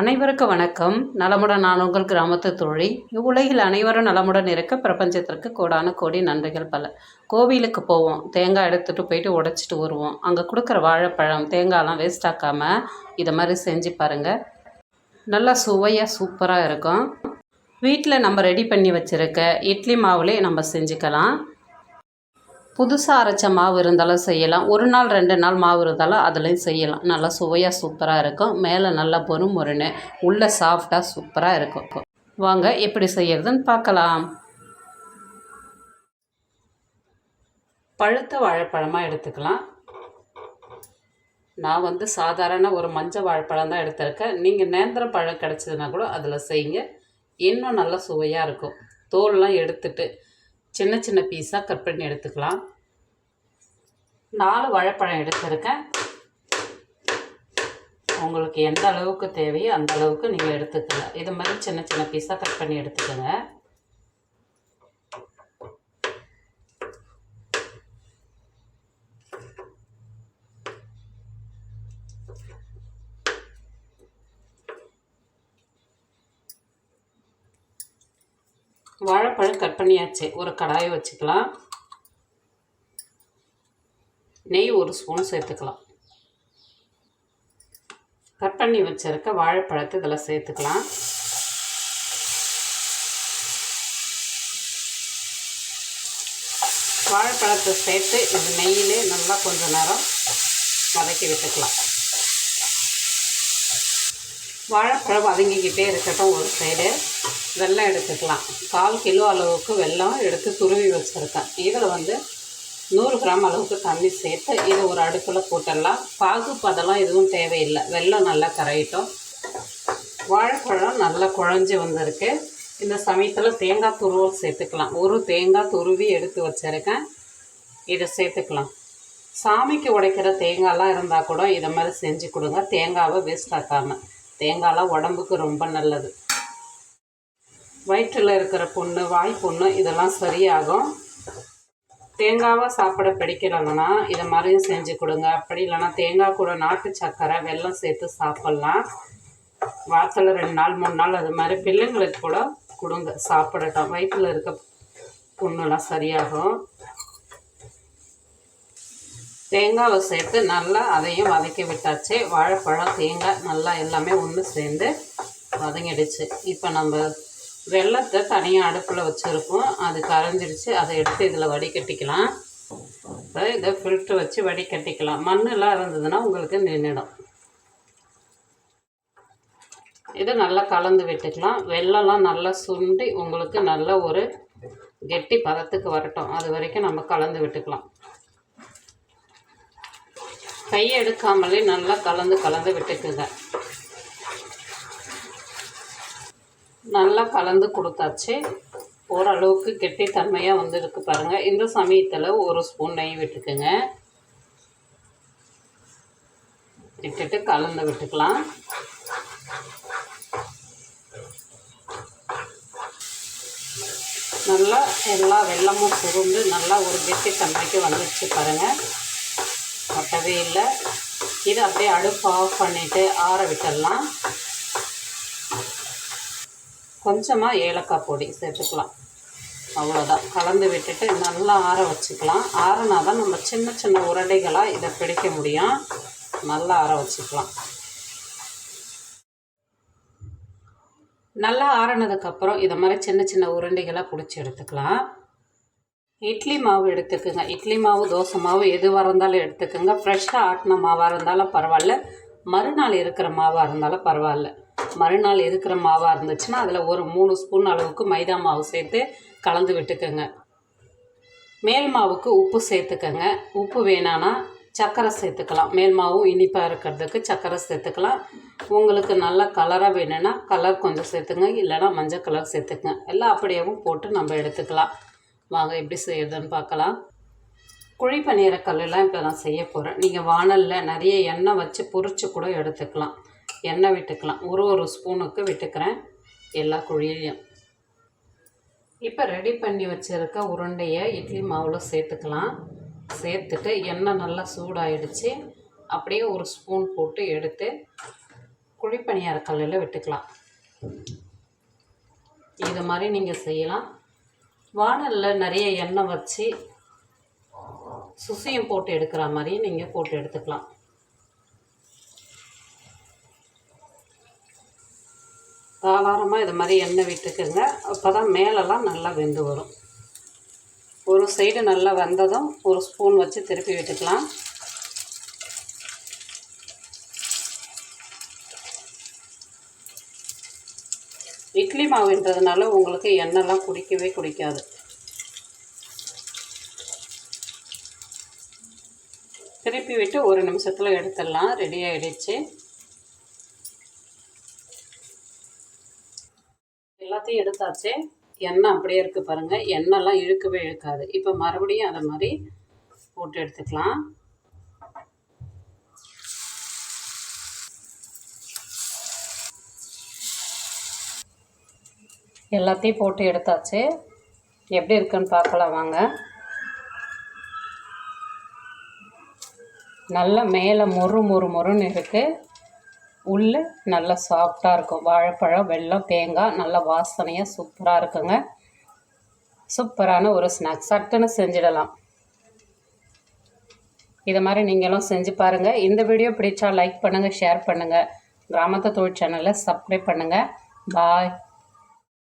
அனைவருக்கும் வணக்கம். நலமுடன் நான் உங்கள் கிராமத்து தொழில் இவ்வுலகில் அனைவரும் நலமுடன் இருக்க பிரபஞ்சத்திற்கு கோடான கோடி நன்றிகள் பல. கோவிலுக்கு போவோம். தேங்காய் எடுத்துகிட்டு போயிட்டு உடைச்சிட்டு வருவோம். அங்கே கொடுக்குற வாழைப்பழம் தேங்காயெலாம் வேஸ்ட் ஆக்காமல் இதை மாதிரி செஞ்சு பாருங்கள் நல்லா சுவையாக சூப்பராக இருக்கும். வீட்டில் நம்ம ரெடி பண்ணி வச்சுருக்க இட்லி மாவுலேயே நம்ம செஞ்சுக்கலாம். புதுசாக அரைச்ச மாவு இருந்தாலும் செய்யலாம். ஒரு நாள் ரெண்டு நாள் மாவு இருந்தாலும் அதுலேயும் செய்யலாம். நல்லா சுவையாக சூப்பராக இருக்கும். மேலே நல்லா பொறுமுறுன்னு உள்ளே சாஃப்டாக சூப்பராக இருக்கும். வாங்க எப்படி செய்யறதுன்னு பார்க்கலாம். பழுத்த வாழைப்பழமாக எடுத்துக்கலாம். நான் வந்து சாதாரண ஒரு மஞ்சள் வாழைப்பழம் தான் எடுத்திருக்கேன். நீங்கள் நேந்திர பழம் கிடச்சதுன்னா கூட அதில் செய்யுங்க. இன்னும் நல்லா சுவையாக இருக்கும். தோல்லாம் எடுத்துட்டு சின்ன சின்ன பீஸாக கட் பண்ணி எடுத்துக்கலாம். நாலு வாழைப்பழம் எடுத்திருக்கேன். உங்களுக்கு எந்த அளவுக்கு தேவையோ அந்த அளவுக்கு நீங்கள் எடுத்துக்கலாம். இது மாதிரி சின்ன சின்ன பீஸாக கட் பண்ணி எடுத்துக்கோங்க. வாழைப்பழம் கட் பண்ணியாச்சு. ஒரு கடாயை வச்சுக்கலாம். நெய் ஒரு ஸ்பூன் சேர்த்துக்கலாம். கட் பண்ணி வச்சிருக்க வாழைப்பழத்தை இதில் சேர்த்துக்கலாம். வாழைப்பழத்தை சேர்த்து இது நெய்யிலே நல்லா கொஞ்சம் நேரம் வதக்கி விட்டுக்கலாம். வாழைப்பழம் வதங்கிக்கிட்டே இருக்கட்டும் ஒரு சைடு வெல்லம் எடுத்துக்கலாம். கால் கிலோ அளவுக்கு வெல்லம் எடுத்து துருவி வச்சுருக்கேன். இதில் வந்து நூறு கிராம் அளவுக்கு தண்ணி சேர்த்து இதை ஒரு அடுப்பில் போட்டுடலாம். பாகு பதெல்லாம் எதுவும் தேவையில்லை. வெல்லம் நல்லா கரையிட்டோம். வாழைப்பழம் நல்லா குழஞ்சி வந்திருக்கு. இந்த சமயத்தில் தேங்காய் துருவல் சேர்த்துக்கலாம். ஒரு தேங்காய் துருவி எடுத்து வச்சுருக்கேன். இதை சேர்த்துக்கலாம். சாமிக்கு உடைக்கிற தேங்காயெலாம் இருந்தால் கூட இதை மாதிரி செஞ்சு கொடுங்க. தேங்காவை வேஸ்ட் ஆக்காமல் தேங்காயெலாம் உடம்புக்கு ரொம்ப நல்லது. வயிற்றில் இருக்கிற புண்ணு வாய் புண்ணு இதெல்லாம் சரியாகும். தேங்காவை சாப்பிட பிடிக்கலன்னா இதை மாதிரியும் செஞ்சு கொடுங்க. அப்படி இல்லைன்னா தேங்காய் கூட நாட்டு சக்கரை வெல்லம் சேர்த்து சாப்பிட்லாம். வாரத்தில் ரெண்டு நாள் மூணு நாள் அது மாதிரி பிள்ளைங்களுக்கு கூட கொடுங்க சாப்பிடட்டும். வயிற்றில் இருக்க புண்ணுலாம் சரியாகும். தேங்காவை சேர்த்து நல்லா அதையும் வதக்கி விட்டாச்சு. வாழைப்பழம் தேங்காய் நல்லா எல்லாமே ஒன்று சேர்ந்து வதங்கிடுச்சு. இப்போ நம்ம வெள்ளத்தை தனியாக அடுப்பில் வச்சுருப்போம். அது கரைஞ்சிருச்சு. அதை எடுத்து இதில் வடிகட்டிக்கலாம். இப்போ இதை ஃபில்ட்ரு வச்சு வடிகட்டிக்கலாம். மண்ணெல்லாம் இருந்ததுன்னா உங்களுக்கு நின்றுடும் இதை நல்லா கலந்து விட்டுக்கலாம். வெள்ளம்லாம் நல்லா சுண்டி உங்களுக்கு நல்ல ஒரு கெட்டி பதத்துக்கு வரட்டும். அது வரைக்கும் நம்ம கலந்து விட்டுக்கலாம். கையை எடுக்காமலே நல்லா கலந்து கலந்து விட்டுக்குங்க. நல்லா கலந்து கொடுத்தாச்சு. ஓரளவுக்கு கெட்டித்தன்மையாக வந்துருக்கு பாருங்கள் இந்த சமயத்தில் ஒரு ஸ்பூன் நெய் விட்டுக்குங்க. விட்டுட்டு கலந்து விட்டுக்கலாம். நல்லா எல்லா வெள்ளமும் புகுந்து நல்லா ஒரு கெட்டித்தன்மைக்கு வந்துடுச்சு பாருங்கள் ஒட்டவே இல்லை. இதை அப்படியே அடுப்பு ஆஃப் பண்ணிவிட்டு ஆற விட்டுடலாம். கொஞ்சமாக ஏலக்காய் பொடி சேர்த்துக்கலாம். அவ்வளோதான் கலந்து விட்டுட்டு நல்லா ஆற வச்சுக்கலாம். ஆறுனா தான் நம்ம சின்ன சின்ன உருண்டைகளாக இதை பிடிக்க முடியும். நல்லா ஆற வச்சுக்கலாம். நல்லா ஆறினதுக்கப்புறம் இதை மாதிரி சின்ன சின்ன உருண்டைகளாக பிடிச்சி எடுத்துக்கலாம். இட்லி மாவு எடுத்துக்கோங்க. இட்லி மாவு தோசை மாவு எதுவாக இருந்தாலும் எடுத்துக்கோங்க. ஃப்ரெஷ்ஷாக ஆட்டின மாவாக இருந்தாலும் பரவாயில்ல. மறுநாள் இருக்கிற மாவாக இருந்தாலும் பரவாயில்ல. மறுநாள் இருக்கிற மாவாக இருந்துச்சுன்னா அதில் ஒரு மூணு ஸ்பூன் அளவுக்கு மைதா மாவு சேர்த்து கலந்து விட்டுக்கோங்க. மேல் மாவுக்கு உப்பு சேர்த்துக்கோங்க. உப்பு வேணான்னா சர்க்கரை சேர்த்துக்கலாம். மேல் மாவும் இனிப்பாக இருக்கிறதுக்கு சர்க்கரை சேர்த்துக்கலாம். உங்களுக்கு நல்ல கலராக வேணும்னா கலர் கொஞ்சம் சேர்த்துங்க. இல்லைனா மஞ்சள் கலர் சேர்த்துக்கங்க. எல்லாம் அப்படியேவும் போட்டு நம்ம எடுத்துக்கலாம். வாங்க எப்படி செய்யறதுன்னு பார்க்கலாம். குழி பணியிற கல்லெலாம் இப்போ நான் செய்ய போகிறேன் நீங்கள் வானலில் நிறைய எண்ணெய் வச்சு பொறிச்சு கூட எடுத்துக்கலாம். எண்ணெய் விட்டுக்கலாம். ஒரு ஒரு ஸ்பூனுக்கு விட்டுக்கிறேன். எல்லா குழியிலையும் இப்போ ரெடி பண்ணி வச்சுருக்க உருண்டையை இட்லி மாவில் சேர்த்துக்கலாம். சேர்த்துட்டு எண்ணெய் நல்லா சூடாயிடுச்சு. அப்படியே ஒரு ஸ்பூன் போட்டு எடுத்து குழிப்பணியார கல்லில் விட்டுக்கலாம். இது மாதிரி நீங்கள் செய்யலாம். வானலில் நிறைய எண்ணெய் வச்சு சுசியம் போட்டு எடுக்கிற மாதிரியும் நீங்கள் போட்டு எடுத்துக்கலாம். தாராளமாக இது மாதிரி எண்ணெய் விட்டுக்குங்க. அப்போ தான் மேலெல்லாம் நல்லா வெந்து வரும். ஒரு சைடு நல்லா வெந்ததும் ஒரு ஸ்பூன் வச்சு திருப்பி விட்டுக்கலாம். இட்லி மாவுன்றதுனால உங்களுக்கு எண்ணெய்லாம் குடிக்கவே குடிக்காது. திருப்பி விட்டு ஒரு நிமிஷத்தில் எடுத்துடலாம். ரெடி ஆகிடுச்சு எல்லாத்தையும் எடுத்தாச்சு. எண்ணெய் அப்படியே இருக்குது பாருங்கள் எண்ணெய்லாம் இழுக்கவே இழுக்காது. இப்போ மறுபடியும் அதை மாதிரி போட்டு எடுத்துக்கலாம். எல்லாத்தையும் போட்டு எடுத்தாச்சு. எப்படி இருக்குன்னு பார்க்கலாம் வாங்க. நல்லா மேலே மொறு மொறு மொறுன்னு இருக்குது உள்ளே நல்லா சாஃப்டாக இருக்கும். வாழைப்பழம் வெள்ளம் தேங்காய் நல்லா வாசனையாக சூப்பராக இருக்குங்க. சூப்பரான ஒரு ஸ்நாக்ஸ் சட்டுன்னு செஞ்சிடலாம். இதை மாதிரி நீங்களும் செஞ்சு பாருங்கள் இந்த வீடியோ பிடிச்சா லைக் பண்ணுங்கள் ஷேர் பண்ணுங்கள் கிராமத்து தொழில் சேனலை சப்ஸ்கிரைப் பண்ணுங்கள் பாய்